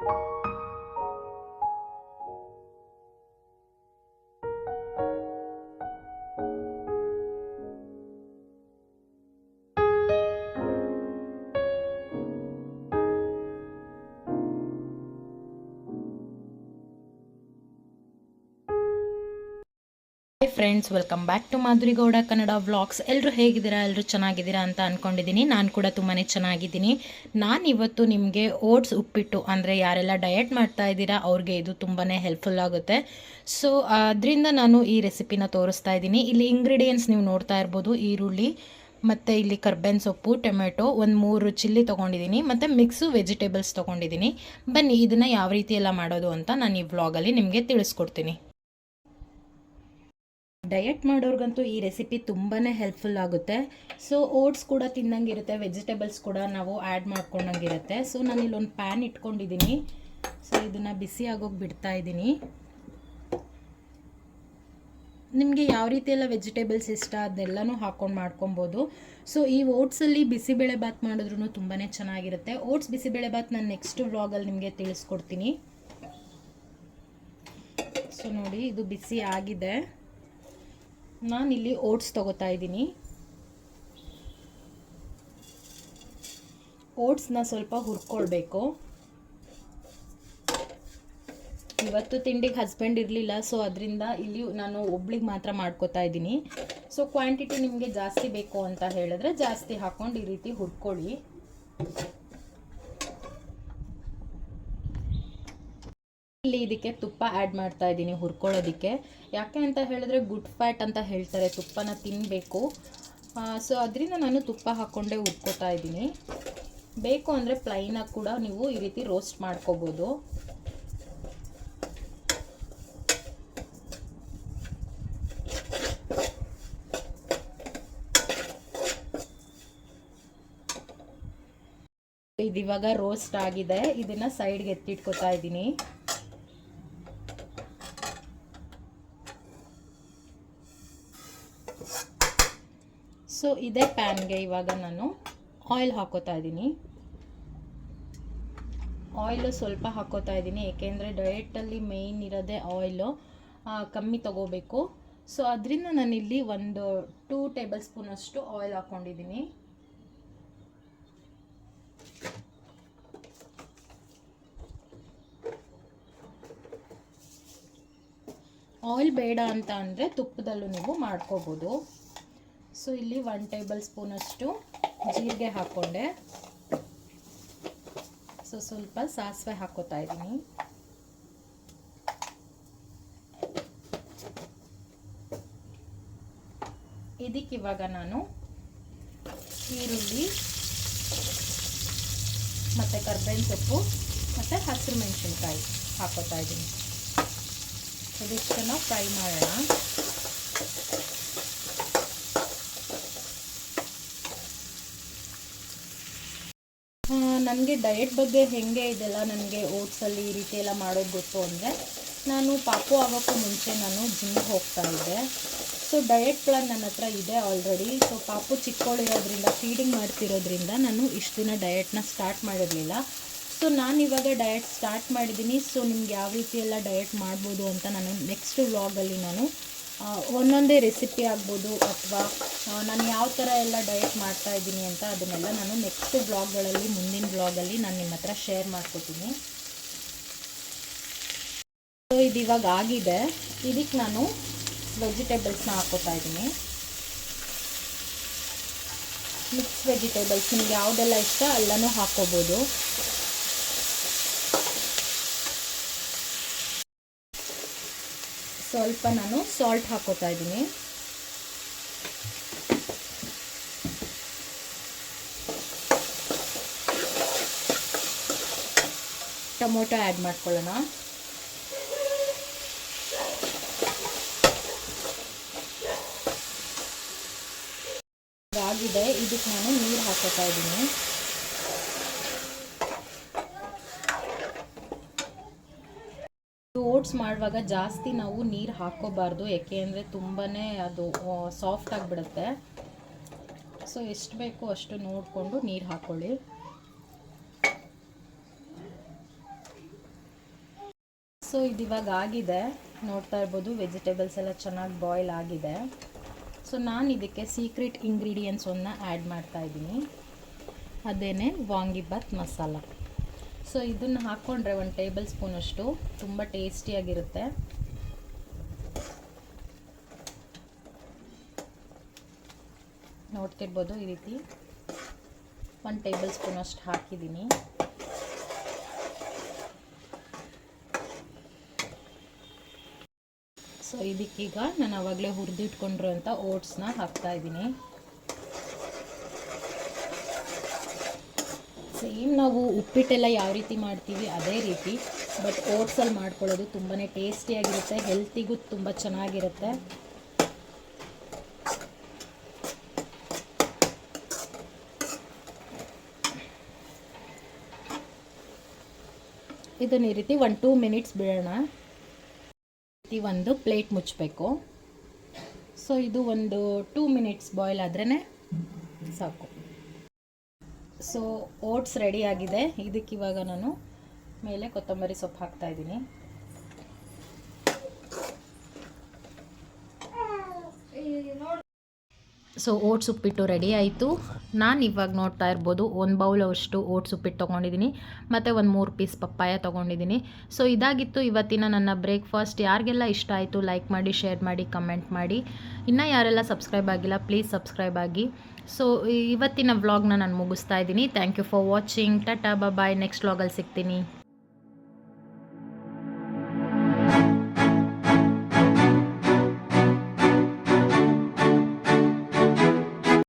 you friends welcome back to Madhuri Gowda Kannada vlogs ಎಲ್ಲರೂ ಹೇಗಿದ್ದೀರಾ? ಎಲ್ಲರೂ ಚೆನ್ನಾಗಿದ್ದೀರಾ ಅಂತ ಅಂದ್ಕೊಂಡಿದ್ದೀನಿ ನಾನು ಕೂಡ ತುಂಬಾ ಚೆನ್ನಾಗಿದ್ದೀನಿ. ನಾನು ಇವತ್ತು ನಿಮಗೆ ಓಟ್ಸ್ ಉಪ್ಪಿಟ್ಟು, ಅಂದರೆ ಯಾರೆಲ್ಲ ಡಯಟ್ ಮಾಡ್ತಾ ಇದ್ದೀರಾ, ಅವ್ರಿಗೆ ಇದು ತುಂಬಾ ಹೆಲ್ಪ್ಫುಲ್ ಆಗುತ್ತೆ. ಸೊ ಅದರಿಂದ ನಾನು ಈ ರೆಸಿಪಿನ ತೋರಿಸ್ತಾ ಇದ್ದೀನಿ. ಇಲ್ಲಿ ಇಂಗ್ರೀಡಿಯೆಂಟ್ಸ್ ನೀವು ನೋಡ್ತಾ ಇರ್ಬೋದು. ಈರುಳ್ಳಿ, ಮತ್ತು ಇಲ್ಲಿ ಕರ್ಬೇನ್ ಸೊಪ್ಪು, ಟೊಮೆಟೊ, ಒಂದು ಮೂರು ಚಿಲ್ಲಿ ತೊಗೊಂಡಿದ್ದೀನಿ, ಮತ್ತು ಮಿಕ್ಸು ವೆಜಿಟೇಬಲ್ಸ್ ತೊಗೊಂಡಿದ್ದೀನಿ. ಬನ್ನಿ, ಇದನ್ನು ಯಾವ ರೀತಿ ಎಲ್ಲ ಮಾಡೋದು ಅಂತ ನಾನು ಈ ವ್ಲಾಗಲ್ಲಿ ನಿಮಗೆ ತಿಳಿಸ್ಕೊಡ್ತೀನಿ. ಡಯಟ್ ಮಾಡೋರ್ಗಂತೂ ಈ ರೆಸಿಪಿ ತುಂಬಾ ಹೆಲ್ಪ್ಫುಲ್ ಆಗುತ್ತೆ. ಸೊ ಓಟ್ಸ್ ಕೂಡ ತಿನ್ನಂಗಿರುತ್ತೆ ವೆಜಿಟೇಬಲ್ಸ್ ಕೂಡ ನಾವು ಆ್ಯಡ್ ಮಾಡ್ಕೊಂಡಂಗಿರುತ್ತೆ. ಸೊ ನಾನು ಇಲ್ಲೊಂದು ಪ್ಯಾನ್ ಇಟ್ಕೊಂಡಿದ್ದೀನಿ ಸೊ ಇದನ್ನು ಬಿಸಿ ಆಗೋಗಿ ಬಿಡ್ತಾ ಇದ್ದೀನಿ ನಿಮಗೆ ಯಾವ ರೀತಿ ಎಲ್ಲ ವೆಜಿಟೇಬಲ್ಸ್ ಇಷ್ಟ, ಅದೆಲ್ಲನೂ ಹಾಕ್ಕೊಂಡು ಮಾಡ್ಕೊಬೋದು. ಸೊ ಈ ಓಟ್ಸಲ್ಲಿ ಬಿಸಿಬೇಳೆ ಬಾತ್ ಮಾಡಿದ್ರೂ ತುಂಬಾ ಚೆನ್ನಾಗಿರುತ್ತೆ. ಓಟ್ಸ್ ಬಿಸಿಬೇಳೆ ಬಾತ್ ನಾನು ನೆಕ್ಸ್ಟ್ ವ್ಲಾಗಲ್ಲಿ ನಿಮಗೆ ತಿಳಿಸ್ಕೊಡ್ತೀನಿ. ಸೊ ನೋಡಿ, ಇದು ಬಿಸಿ ಆಗಿದೆ. ನಾನಿಲ್ಲಿ ಓಟ್ಸ್ ತಗೋತಾ ಇದ್ದೀನಿ. ಓಟ್ಸ್ನ ಸ್ವಲ್ಪ ಹುರ್ಕೊಳ್ಬೇಕು. ಇವತ್ತು ತಿಂಡಿಗೆ ಹಸ್ಬೆಂಡ್ ಇರಲಿಲ್ಲ ಸೊ ಅದರಿಂದ ಇಲ್ಲಿ ನಾನು ಒಬ್ಳಿಗೆ ಮಾತ್ರ ಮಾಡ್ಕೋತಾ ಇದ್ದೀನಿ. ಸೊ ಕ್ವಾಂಟಿಟಿ ನಿಮಗೆ ಜಾಸ್ತಿ ಬೇಕು ಅಂತ ಹೇಳಿದ್ರೆ ಜಾಸ್ತಿ ಹಾಕ್ಕೊಂಡು ಈ ರೀತಿ ಹುರ್ಕೊಳ್ಳಿ. ಇಲ್ಲಿ ಇದಕ್ಕೆ ತುಪ್ಪ ಆ್ಯಡ್ ಮಾಡ್ತಾ ಇದ್ದೀನಿ, ಹುರ್ಕೊಳ್ಳೋದಕ್ಕೆ. ಯಾಕೆ ಅಂತ ಹೇಳಿದ್ರೆ ಗುಡ್ ಫ್ಯಾಟ್ ಅಂತ ಹೇಳ್ತಾರೆ, ತುಪ್ಪನ ತಿನ್ನಬೇಕು ಸೊ ಅದರಿಂದ ನಾನು ತುಪ್ಪ ಹಾಕ್ಕೊಂಡೇ ಹುರ್ಕೋತಾ ಇದ್ದೀನಿ. ಬೇಕು ಅಂದರೆ ಪ್ಲೈನಾಗಿ ಕೂಡ ನೀವು ಈ ರೀತಿ ರೋಸ್ಟ್ ಮಾಡ್ಕೋಬೋದು. ಇದಿವಾಗ ರೋಸ್ಟ್ ಆಗಿದೆ. ಇದನ್ನ ಸೈಡ್ಗೆ ಎತ್ತಿಟ್ಕೋತಾ ಇದ್ದೀನಿ. ಸೊ ಇದೇ ಪ್ಯಾನ್ಗೆ ಇವಾಗ ನಾನು ಆಯಿಲ್ ಹಾಕೋತಾ ಇದ್ದೀನಿ. ಆಯಿಲು ಸ್ವಲ್ಪ ಹಾಕೋತಾ ಇದ್ದೀನಿ, ಏಕೆಂದರೆ ಡಯೆಟಲ್ಲಿ ಮೇಯ್ನ್ ಇರೋದೇ ಆಯಿಲು ಕಮ್ಮಿ ತಗೋಬೇಕು. ಸೊ ಅದರಿಂದ ನಾನಿಲ್ಲಿ ಒಂದು ಟೂ ಟೇಬಲ್ ಸ್ಪೂನಷ್ಟು ಆಯಿಲ್ ಹಾಕ್ಕೊಂಡಿದ್ದೀನಿ ಆಯಿಲ್ ಬೇಡ ಅಂತ ಅಂದರೆ ತುಪ್ಪದಲ್ಲೂ ನೀವು ಮಾಡ್ಕೋಬೋದು. ಸೊ ಇಲ್ಲಿ ಒನ್ ಟೇಬಲ್ ಸ್ಪೂನಷ್ಟು ಜೀರಿಗೆ ಹಾಕ್ಕೊಂಡೆ. ಸೊ ಸ್ವಲ್ಪ ಸಾಸಿವೆ ಹಾಕೋತಾ ಇದ್ದೀನಿ. ಇದಕ್ಕೆ ಇವಾಗ ನಾನು ಈರುಳ್ಳಿ ಮತ್ತು ಕರ್ಬೇವಿನ ಸೊಪ್ಪು ಮತ್ತು ಹಸಿರು ಮೆಣಸಿನ್ಕಾಯಿ ಹಾಕೋತಾ ಇದ್ದೀನಿ. ಇದಿಷ್ಟನ್ನು ಫ್ರೈ ಮಾಡೋಣ ನನಗೆ ಡಯಟ್ ಬಗ್ಗೆ ಹೇಗೆ ಇದೆಲ್ಲ ನನಗೆ ಓಟ್ಸಲ್ಲಿ ಈ ರೀತಿ ಎಲ್ಲ ಮಾಡೋದು ಗೊತ್ತು ಅಂದರೆ, ನಾನು ಪಾಪು ಆಗೋಕ್ಕೂ ಮುಂಚೆ ನಾನು ಜಿಮ್ಗೆ ಹೋಗ್ತಾ ಇದ್ದೆ. ಸೊ ಡಯಟ್ ಪ್ಲಾನ್ ನನ್ನ ಹತ್ರ ಇದೆ ಆಲ್ರೆಡಿ ಸೊ ಪಾಪು ಚಿಕ್ಕವಳಿರೋದ್ರಿಂದ ಫೀಡಿಂಗ್ ಮಾಡ್ತಿರೋದ್ರಿಂದ ನಾನು ಇಷ್ಟು ದಿನ ಡಯಟ್ನ ಸ್ಟಾರ್ಟ್ ಮಾಡಿರಲಿಲ್ಲ. ಸೊ ನಾನು ಇವಾಗ ಡಯಟ್ ಸ್ಟಾರ್ಟ್ ಮಾಡಿದ್ದೀನಿ. ಸೊ ನಿಮ್ಗೆ ಯಾವ ರೀತಿ ಎಲ್ಲ ಡಯಟ್ ಮಾಡ್ಬೋದು ಅಂತ ನಾನು ನೆಕ್ಸ್ಟ್ ವ್ಲಾಗಲ್ಲಿ ನಾನು ಒಂದೊಂದೇ ರೆಸಿಪಿ ಆಗ್ಬೋದು ಅಥವಾ ನಾನು ಯಾವ ಥರ ಎಲ್ಲ ಡಯಟ್ ಮಾಡ್ತಾ ಇದ್ದೀನಿ ಅಂತ ಅದನ್ನೆಲ್ಲ ನಾನು ನೆಕ್ಸ್ಟ್ ಬ್ಲಾಗ್ಗಳಲ್ಲಿ ಮುಂದಿನ ವ್ಲಾಗಲ್ಲಿ ನಾನು ನಿಮ್ಮ ಹತ್ರ ಶೇರ್ ಮಾಡ್ಕೋತೀನಿ. ಸೊ ಇದು ಇವಾಗ ಆಗಿದೆ. ಇದಕ್ಕೆ ನಾನು ವೆಜಿಟೇಬಲ್ಸ್ನ ಹಾಕೋತಾ ಇದ್ದೀನಿ. ಮಿಕ್ಸ್ ವೆಜಿಟೇಬಲ್ಸ್ ನಿಮ್ಗೆ ಯಾವುದೆಲ್ಲ ಇಷ್ಟ ಎಲ್ಲನೂ ಹಾಕ್ಕೋಬೋದು ಸ್ವಲ್ಪ ನಾನು ಸಾಲ್ಟ್ ಹಾಕೋತಾ ಇದ್ದೀನಿ. ಟೊಮೊಟೊ ಆ್ಯಡ್ ಮಾಡ್ಕೊಳ್ಳೋಣ. ಆಗಿದೆ ಇದಕ್ಕೆ ನಾನು ನೀರು ಹಾಕೋತಾ ಇದ್ದೀನಿ. ಓಟ್ಸ್ ಮಾಡುವಾಗ ಜಾಸ್ತಿ ನಾವು ನೀರು ಹಾಕ್ಕೋಬಾರ್ದು, ಯಾಕೆ ಅಂದರೆ ತುಂಬಾ ಅದು ಸಾಫ್ಟ್ ಆಗಿಬಿಡುತ್ತೆ. ಸೊ ಎಷ್ಟು ಬೇಕೋ ಅಷ್ಟು ನೋಡಿಕೊಂಡು ನೀರು ಹಾಕ್ಕೊಳ್ಳಿ ಸೊ ಇದು ಇವಾಗ ಆಗಿದೆ. ನೋಡ್ತಾ ಇರ್ಬೋದು ವೆಜಿಟೇಬಲ್ಸ್ ಎಲ್ಲ ಚೆನ್ನಾಗಿ ಬಾಯ್ಲ್ ಆಗಿದೆ. ಸೊ ನಾನು ಇದಕ್ಕೆ ಸೀಕ್ರೆಟ್ ಇಂಗ್ರೀಡಿಯೆಂಟ್ಸನ್ನು ಆ್ಯಡ್ ಮಾಡ್ತಾ ಇದ್ದೀನಿ. ಅದೇನೇ ವಾಂಗಿಬಾತ್ ಮಸಾಲ. ಸೊ ಇದನ್ನು ಹಾಕ್ಕೊಂಡ್ರೆ ಒಂದು ಟೇಬಲ್ ಸ್ಪೂನಷ್ಟು ತುಂಬ ಟೇಸ್ಟಿಯಾಗಿರುತ್ತೆ ನೋಡ್ತಿರ್ಬೋದು ಈ ರೀತಿ. ಒಂದು ಟೇಬಲ್ ಸ್ಪೂನ್ ಅಷ್ಟು ಹಾಕಿದ್ದೀನಿ. ಸೊ ಇದಕ್ಕೀಗ ನಾನು ಆವಾಗಲೇ ಹುರಿದಿಟ್ಕೊಂಡಿರೋಂಥ ಓಟ್ಸ್ನ ಹಾಕ್ತಾ ಇದ್ದೀನಿ. ಸೇಮ್ ನಾವು ಉಪ್ಪಿಟ್ಟೆಲ್ಲ ಯಾವ ರೀತಿ ಮಾಡ್ತೀವಿ ಅದೇ ರೀತಿ ಬಟ್ ಓಟ್ಸಲ್ಲಿ ಮಾಡ್ಕೊಳ್ಳೋದು ತುಂಬಾ ಟೇಸ್ಟಿಯಾಗಿರುತ್ತೆ ಹೆಲ್ತಿಗೂ ತುಂಬ ಚೆನ್ನಾಗಿರುತ್ತೆ. ಇದನ್ನು ಈ ರೀತಿ ಒಂದು ಟೂ ಮಿನಿಟ್ಸ್ ಬಿಡೋಣ. ಈ ಒಂದು ಪ್ಲೇಟ್ ಮುಚ್ಚಬೇಕು. ಸೊ ಇದು ಒಂದು ಟೂ ಮಿನಿಟ್ಸ್ ಬಾಯ್ಲ್ ಆದ್ರೇ ಸಾಕು. ಸೊ ಓಟ್ಸ್ ರೆಡಿ ಆಗಿದೆ. ಇದಕ್ಕೆ ಇವಾಗ ನಾನು ಮೇಲೆ ಕೊತ್ತಂಬರಿ ಸೊಪ್ಪು ಹಾಕ್ತಾ ಸೊ ಓಟ್ಸ್ ಉಪ್ಪಿಟ್ಟು ರೆಡಿ ಆಯಿತು. ನಾನು ಇವಾಗ ನೋಡ್ತಾ ಇರ್ಬೋದು, ಒಂದು ಬೌಲ್ ಅಷ್ಟು ಓಟ್ಸ್ ಉಪ್ಪಿಟ್ಟು ತೊಗೊಂಡಿದ್ದೀನಿ ಮತ್ತು ಒಂದು ಮೂರು ಪೀಸ್ ಪಪ್ಪಾಯ ತೊಗೊಂಡಿದ್ದೀನಿ ಸೊ ಇದಾಗಿತ್ತು ಇವತ್ತಿನ ನನ್ನ ಬ್ರೇಕ್ಫಾಸ್ಟ್ ಯಾರಿಗೆಲ್ಲ ಇಷ್ಟ ಆಯಿತು ಲೈಕ್ ಮಾಡಿ ಶೇರ್ ಮಾಡಿ ಕಮೆಂಟ್ ಮಾಡಿ. ಇನ್ನೂ ಯಾರೆಲ್ಲ ಸಬ್ಸ್ಕ್ರೈಬ್ ಆಗಿಲ್ಲ ಪ್ಲೀಸ್ ಸಬ್ಸ್ಕ್ರೈಬ್ ಆಗಿ. ಸೊ ಇವತ್ತಿನ ವ್ಲಾಗ್ನ ನಾನು ಮುಗಿಸ್ತಾ ಇದ್ದೀನಿ. Thank you for watching tata bye next ವ್ಲಾಗಲ್ಲಿ ಸಿಗ್ತೀನಿ.